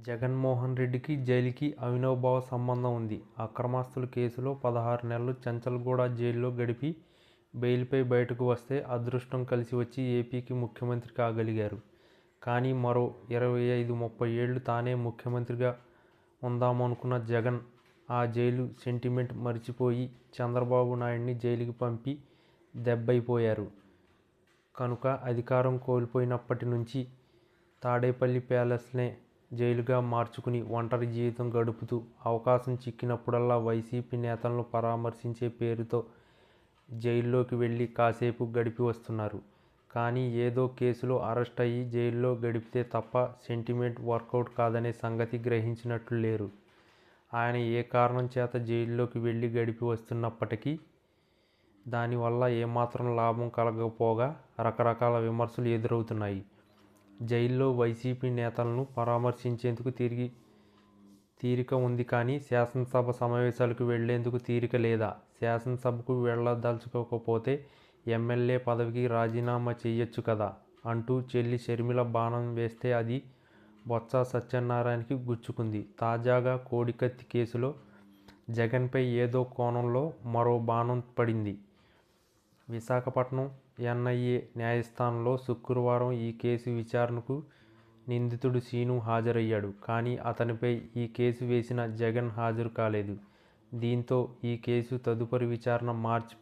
జగన్మోహన్ రెడ్డికి జైలుకి అవినాభావ సంబంధం ఉంది. అక్రమాస్తుల కేసులో పదహారు నెలలు చెంచల్గూడ జైల్లో గడిపి బెయిల్పై బయటకు వస్తే అదృష్టం కలిసి వచ్చి ఏపీకి ముఖ్యమంత్రి కాగలిగారు. కానీ మరో ఇరవై ఐదు ముప్పై ఏళ్ళు తానే ముఖ్యమంత్రిగా ఉందామనుకున్న జగన్ ఆ జైలు సెంటిమెంట్ మరిచిపోయి చంద్రబాబు నాయుడిని జైలుకి పంపి దెబ్బైపోయారు. కనుక అధికారం కోల్పోయినప్పటి నుంచి తాడేపల్లి ప్యాలెస్నే జైలుగా మార్చుకుని ఒంటరి జీవితం గడుపుతూ అవకాశం చిక్కినప్పుడల్లా వైసీపీ నేతలను పరామర్శించే పేరుతో జైల్లోకి వెళ్ళి కాసేపు గడిపి వస్తున్నారు. కానీ ఏదో కేసులో అరెస్ట్ అయ్యి జైల్లో గడిపితే తప్ప సెంటిమెంట్ వర్కౌట్ కాదనే సంగతి గ్రహించినట్లు లేరు. ఆయన ఏ కారణం చేత జైల్లోకి వెళ్ళి గడిపి వస్తున్నప్పటికీ దానివల్ల ఏమాత్రం లాభం కలగకపోగా రకరకాల విమర్శలు ఎదురవుతున్నాయి. జైల్లో వైసీపీ నేతలను పరామర్శించేందుకు తిరిగి తీరిక ఉంది కానీ శాసనసభ సమావేశాలకు వెళ్ళేందుకు తీరిక లేదా? శాసనసభకు వెళ్ళదలుచుకోకపోతే ఎమ్మెల్యే పదవికి రాజీనామా చేయొచ్చు కదా? అంటూ చెల్లి షర్మిల బాణం వేస్తే అది బొత్స సత్యనారాయణకి గుచ్చుకుంది. తాజాగా కోడికత్తి కేసులో జగన్పై ఏదో కోణంలో మరో బాణం పడింది. విశాఖపట్నం ఎన్ఐఏ న్యాయస్థానంలో శుక్రవారం ఈ కేసు విచారణకు నిందితుడు సీను హాజరయ్యాడు. కానీ అతనిపై ఈ కేసు వేసిన జగన్ హాజరు కాలేదు. దీంతో ఈ కేసు తదుపరి విచారణ మార్చి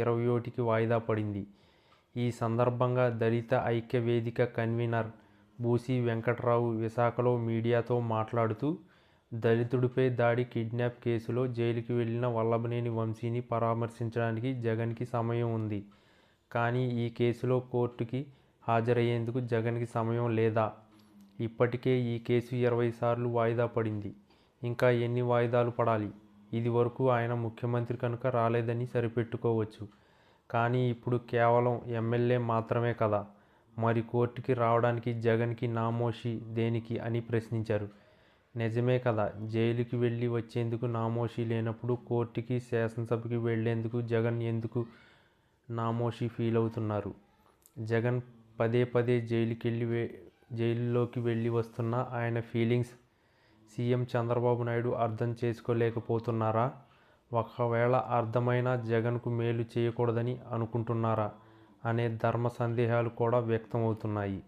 ఇరవై ఒకటికి వాయిదా పడింది. ఈ సందర్భంగా దళిత ఐక్య వేదిక కన్వీనర్ బూసి వెంకట్రావు విశాఖలో మీడియాతో మాట్లాడుతూ దళితుడిపై దాడి కిడ్నాప్ కేసులో జైలుకి వెళ్ళిన వల్లభనేని వంశీని పరామర్శించడానికి జగన్కి సమయం ఉంది. కానీ ఈ కేసులో కోర్టుకి హాజరయ్యేందుకు జగన్కి సమయం లేదా? ఇప్పటికే ఈ కేసు ఇరవై సార్లు వాయిదా పడింది. ఇంకా ఎన్ని వాయిదాలు పడాలి? ఇది వరకు ఆయన ముఖ్యమంత్రి కనుక రాలేదని సరిపెట్టుకోవచ్చు. కానీ ఇప్పుడు కేవలం ఎమ్మెల్యే మాత్రమే కదా? మరి కోర్టుకి రావడానికి జగన్కి నామోషి దేనికి అని ప్రశ్నించారు. నిజమే కదా. జైలుకి వెళ్ళి వచ్చేందుకు నామోషి లేనప్పుడు కోర్టుకి శాసనసభకి వెళ్ళేందుకు జగన్ ఎందుకు నామోషి ఫీల్ అవుతున్నారు? జగన్ పదే పదే జైలుకెళ్ళి వెళ్ళి జైలులోకి వెళ్ళి వస్తున్న ఆయన ఫీలింగ్స్ సీఎం చంద్రబాబు నాయుడు అర్థం చేసుకోలేకపోతున్నారా? ఒకవేళ అర్థమైన జగన్కు మేలు చేయకూడదని అనుకుంటున్నారా? అనే ధర్మ సందేహాలు కూడా వ్యక్తమవుతున్నాయి.